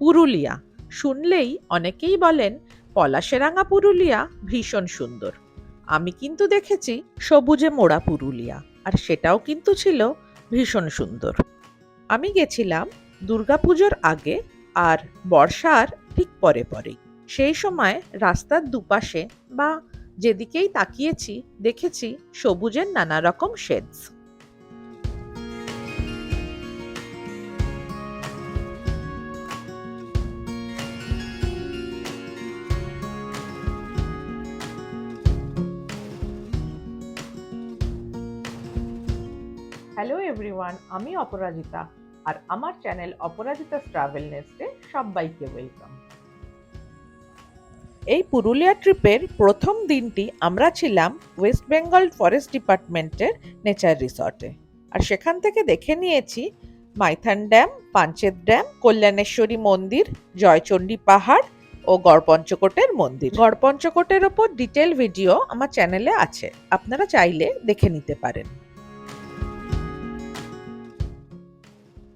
পুরুলিয়া। শুনলেই অনেকেই বলেন পলাশেরাঙা পুরুলিয়া ভীষণ সুন্দর। আমি কিন্তু দেখেছি সবুজে মোড়া পুরুলিয়া, আর সেটাও কিন্তু ছিল ভীষণ সুন্দর। আমি গেছিলাম দুর্গাপুজোর আগে আর বর্ষার ঠিক পরে পরেই সেই সময় রাস্তার দুপাশে বা যেদিকেই তাকিয়েছি, দেখেছি সবুজের নানা রকম শেডস হ্যালো এভরিওয়ান আমি অপরাজিতা আর আমার চ্যানেল অপরাজিতা ট্রাভেল নেস্টে সবাইকে ওয়েলকাম এই পুরুলিয়া ট্রিপের প্রথম দিনটি আমরা ছিলাম ওয়েস্ট বেঙ্গল ফরেস্ট ডিপার্টমেন্টের নেচার রিসর্টে আর সেখান থেকে দেখে নিয়েছি মাইথান ড্যাম পাঞ্চেত ড্যাম কল্যাণেশ্বরী মন্দির জয়চণ্ডী পাহাড় ও গড়পঞ্চকোটের মন্দির। গড়পঞ্চকোটের ওপর ডিটেল ভিডিও আমার চ্যানেলে আছে, আপনারা চাইলে দেখে নিতে পারেন।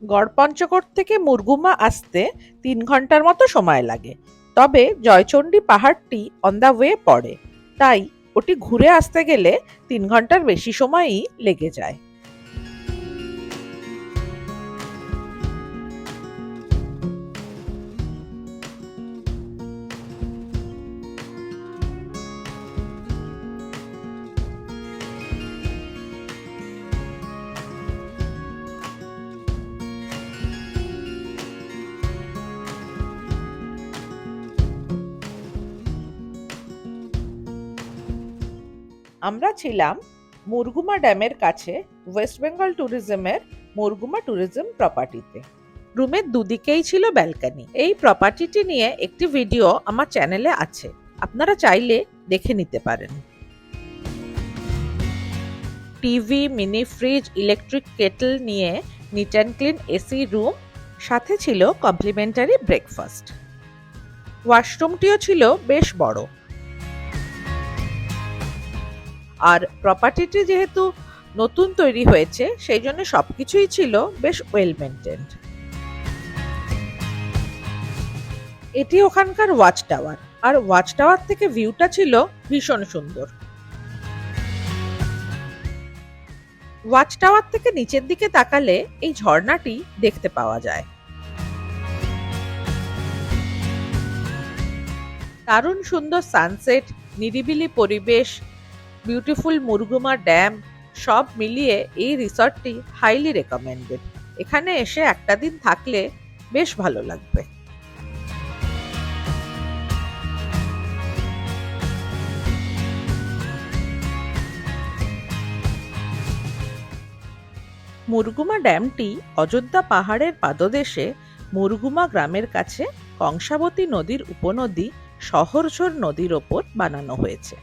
গড়পঞ্চকোট থেকে মুরগুমা আসতে তিন ঘণ্টার মতো সময় লাগে। তবে জয়চণ্ডী পাহাড়টি অন দ্য ওয়ে পড়ে। তাই ওটি ঘুরে আসতে গেলে তিন ঘণ্টার বেশি সময়ই লেগে যায়। আমরা ছিলাম মুরগুমা ড্যামের কাছে ওয়েস্ট বেঙ্গল ট্যুরিজমের মুরগুমা ট্যুরিজম প্রপার্টিতে। রুমের দুদিকেই ছিল ব্যালকনি। এই প্রপার্টিটি নিয়ে একটি ভিডিও আমার চ্যানেলে আছে। আপনারা চাইলে দেখে নিতে পারেন। TV, mini fridge, electric kettle নিয়ে neat and clean AC room, সাথে ছিল কমপ্লিমেন্টারি ব্রেকফাস্ট। ওয়াশরুমটিও ছিল বেশ বড়। আর প্রপার্টিটি যেহেতু নতুন তৈরি হয়েছে, সেই জন্য সবকিছুই ছিল বেশ ওয়েল মেনটেন্ড এটি ওখানকার ওয়াচ টাওয়ার আর ওয়াচ টাওয়ার থেকে ভিউটা ছিল ভীষণ সুন্দর। ওয়াচ টাওয়ার থেকে নিচের দিকে তাকালে এই ঝর্ণাটি দেখতে পাওয়া যায়। দারুণ সুন্দর সানসেট নিরিবিলি পরিবেশ বিউটিফুল মুরগুমা ড্যাম সব মিলিয়ে এই রিসর্টটি হাইলি রেকমেন্ডেড এখানে এসে একটা দিন থাকলে বেশ ভালো লাগবে। মুরগুমা ড্যামটি অযোধ্যা পাহাড়ের পাদদেশে মুরগুমা গ্রামের কাছে কংসাবতী নদীর উপনদী সহরঝর নদীর ওপর বানানো হয়েছে।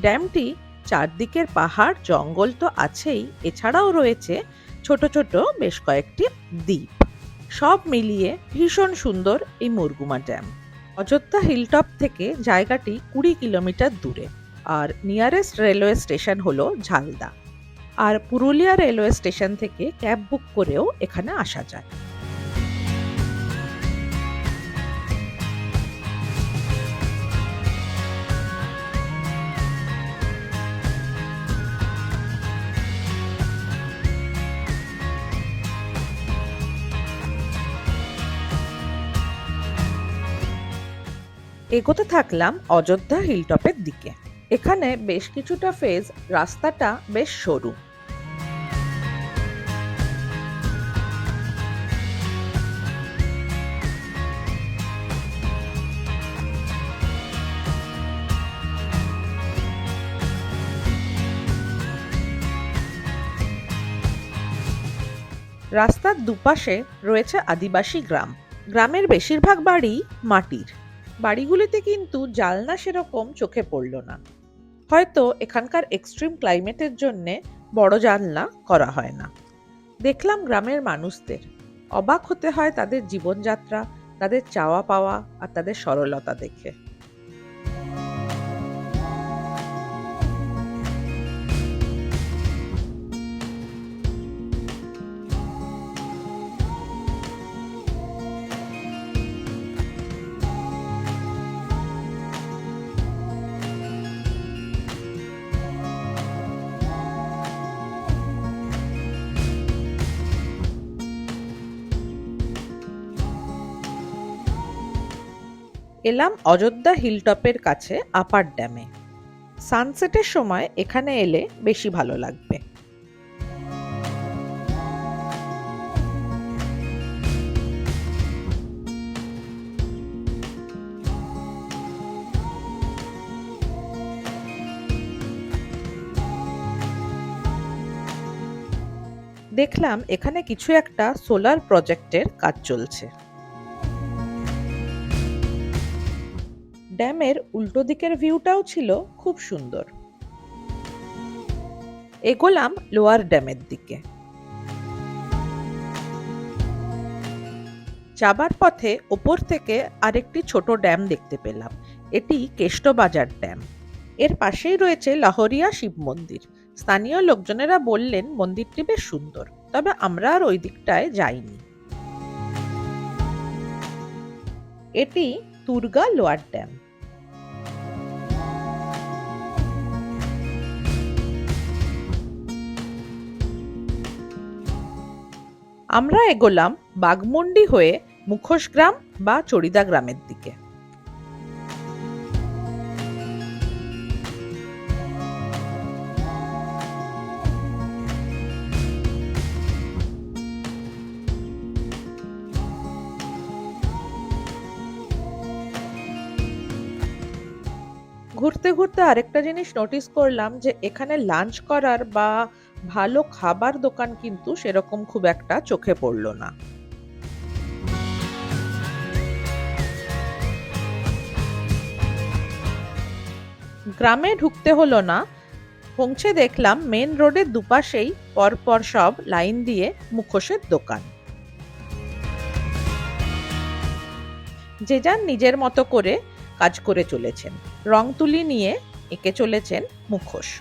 ড্যামটি চারদিকের পাহাড়, জঙ্গল তো আছেই, এছাড়াও রয়েছে ছোট ছোট বেশ কয়েকটি দ্বীপ। সব মিলিয়ে ভীষণ সুন্দর এই মুরগুমা ড্যাম। অযোধ্যা হিলটপ থেকে জায়গাটি কুড়ি কিলোমিটার দূরে, আর নিয়ারেস্ট রেলওয়ে স্টেশন হলো ঝালদা। আর পুরুলিয়া রেলওয়ে স্টেশন থেকে ক্যাব বুক করেও এখানে আসা যায়। এগোতে থাকলাম অযোধ্যা হিলটপের দিকে। এখানে বেশ কিছুটা ফেজ রাস্তাটা বেশ সরু। রাস্তার দুপাশে রয়েছে আদিবাসী গ্রাম। গ্রামের বেশিরভাগ বাড়ি মাটির। বাড়িগুলিতে কিন্তু জালনা সেরকম চোখে পড়ল না। হয়তো এখানকার এক্সট্রিম ক্লাইমেটের জন্যে বড় জানলা করা হয় না। দেখলাম গ্রামের মানুষদের। অবাক হতে হয় তাদের জীবনযাত্রা, তাদের চাওয়া পাওয়া আর তাদের সরলতা দেখে। এলাম অযোধ্যা হিলটপের কাছে আপার ড্যামে। সানসেটের সময় এখানে এলে বেশি ভালো লাগবে। দেখলাম এখানে কিছু একটা সোলার প্রজেক্টের কাজ চলছে। ড্যামের উল্টো দিকের ভিউটাও ছিল খুব সুন্দর। এগোলাম লোয়ার ড্যামের দিকে। যাবার পথে ওপর থেকে আরেকটি ছোট ড্যাম দেখতে পেলাম। এটি কেষ্টবাজার ড্যাম। এর পাশেই রয়েছে লাহরিয়া শিব মন্দির। স্থানীয় লোকজনেরা বললেন, মন্দিরটি বেশ সুন্দর, তবে আমরা আর ওই দিকটায় যাইনি। এটি তুর্গা লোয়ার ড্যাম। আমরা এগোলাম বাগমুন্ডি হয়ে মুখোশ গ্রাম বা চড়িদা গ্রামের দিকে। ঘুরতে ঘুরতে আরেকটা জিনিস নোটিস করলাম যে এখানে লাঞ্চ করার বা ভালো খাবার দোকান কিন্তু সেরকম খুব একটা চোখে পড়ল না। গ্রামে ঢুকতে হলো না। পৌঁছে দেখলাম মেন রোডের দুপাশেই পরপর সব লাইন দিয়ে মুখোশের দোকান। যে যার নিজের মতো করে কাজ করে চলেছেন। রং তুলি নিয়ে এঁকে চলেছেন মুখোশ।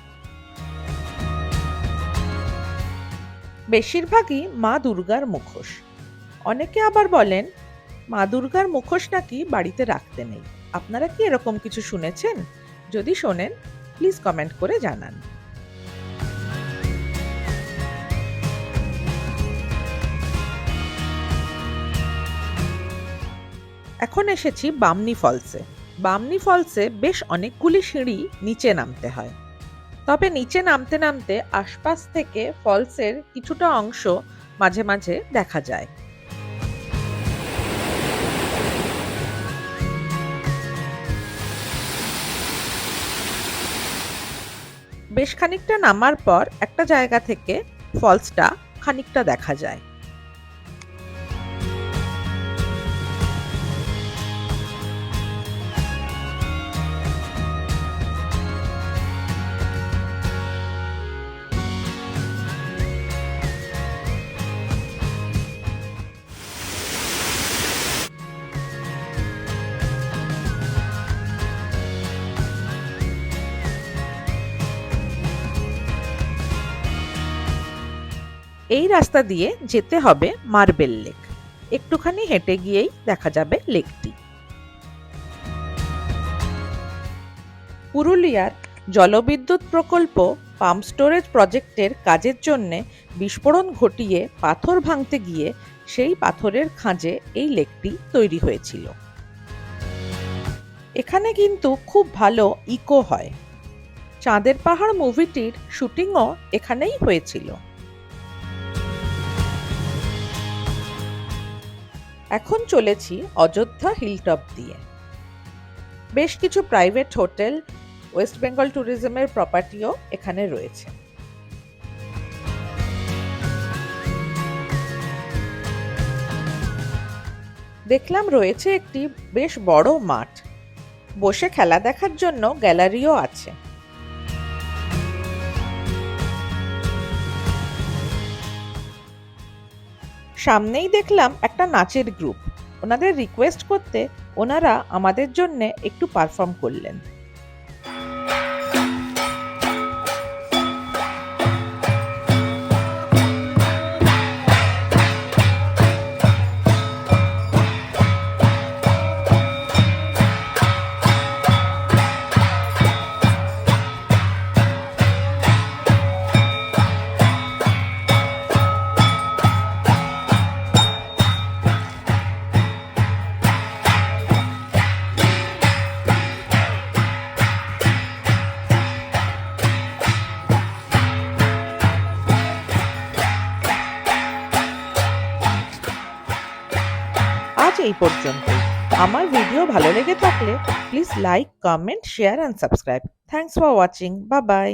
বেশিরভাগই মা দুর্গার মুখোশ। অনেকে আবার বলেন, মা দুর্গার মুখোশ নাকি বাড়িতে রাখতে নেই? আপনারা কি এরকম কিছু শুনেছেন? যদি শোনেন প্লিজ কমেন্ট করে জানান। এখন এসেছি বামনি ফলসে। বামনি ফলসে বেশ অনেকগুলি সিঁড়ি নিচে নামতে হয়। তবে নিচে নামতে নামতে আশপাশ থেকে ফলসের কিছুটা অংশ মাঝে মাঝে দেখা যায়। বেশ খানিকটা নামার পর একটা জায়গা থেকে ফলসটা খানিকটা দেখা যায়। এই রাস্তা দিয়ে যেতে হবে মার্বেল লেক। একটুখানি হেঁটে গিয়েই দেখা যাবে লেকটি। পুরুলিয়ার জলবিদ্যুৎ প্রকল্প পাম্প স্টোরেজ প্রজেক্টের কাজের জন্য বিস্ফোরণ ঘটিয়ে পাথর ভাঙতে গিয়ে সেই পাথরের খাঁজে এই লেকটি তৈরি হয়েছিল। এখানে কিন্তু খুব ভালো ইকো হয়। চাঁদের পাহাড় মুভিটির শুটিংও এখানেই হয়েছিল। এখন চলেছি অযোধ্যা হিলটপ দিয়ে। বেশ কিছু প্রাইভেট হোটেল ওয়েস্ট বেঙ্গল ট্যুরিজমের প্রপার্টিও এখানে রয়েছে। দেখলাম রয়েছে একটি বেশ বড় মাঠ। বসে খেলা দেখার জন্য গ্যালারিও আছে। সামনেই দেখলাম একটা নাচের গ্রুপ ওনাদের রিকোয়েস্ট করতে ওনারা আমাদের জন্যে একটু পারফর্ম করলেন। এই পর্যন্ত। আমার ভিডিও ভালো লেগে থাকলে please like comment share and subscribe thanks for watching বা বাই